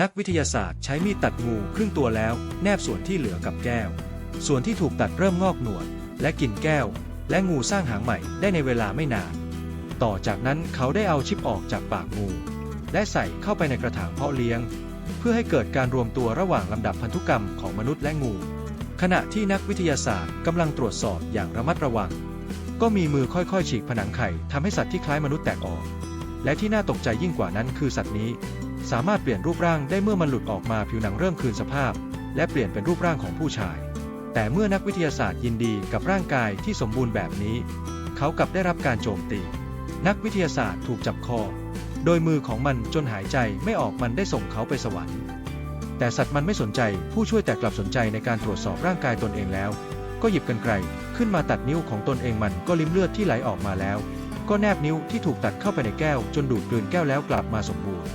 นักวิทยาศาสตร์ใช้มีดตัดงูครึ่งตัวแล้ว แนบส่วนที่เหลือกับแก้ว ส่วนที่ถูกตัดเริ่มงอกหนวด และกินแก้ว และงูสร้างหางใหม่ได้ในเวลาไม่นาน ต่อจากนั้นเขาได้เอาชิปออกจากปากงู และใส่เข้าไปในกระถางเพาะเลี้ยง เพื่อให้เกิดการรวมตัวระหว่างลำดับพันธุกรรมของมนุษย์และงู ขณะที่นักวิทยาศาสตร์กำลังตรวจสอบอย่างระมัดระวัง ก็มีมือค่อยๆ ฉีกผนังไข่ทำให้สัตว์ที่คล้ายมนุษย์แตกออก และที่น่าตกใจยิ่งกว่านั้นคือสัตว์นี้ สามารถเปลี่ยนรูปร่างได้เมื่อมันหลุดออกมาผิวหนังเริ่มคืนสภาพ และเปลี่ยนเป็นรูปร่างของผู้ชาย แต่เมื่อนักวิทยาศาสตร์ยินดีกับร่างกายที่สมบูรณ์แบบนี้ เขากลับได้รับการโจมตี นักวิทยาศาสตร์ถูกจับคอ โดยมือของมันจนหายใจไม่ออกมันได้ส่งเขาไปสวรรค์ แต่สัตว์มันไม่สนใจผู้ช่วยแต่กลับสนใจในการตรวจสอบร่างกายตนเองแล้ว ก็หยิบกันไกลขึ้นมาตัดนิ้วของตนเองมันก็ลิ้มเลือดที่ไหลออกมาแล้ว ก็แนบนิ้วที่ถูกตัดเข้าไปในแก้ว จนดูดกลืนแก้วแล้วกลับมาสมบูรณ์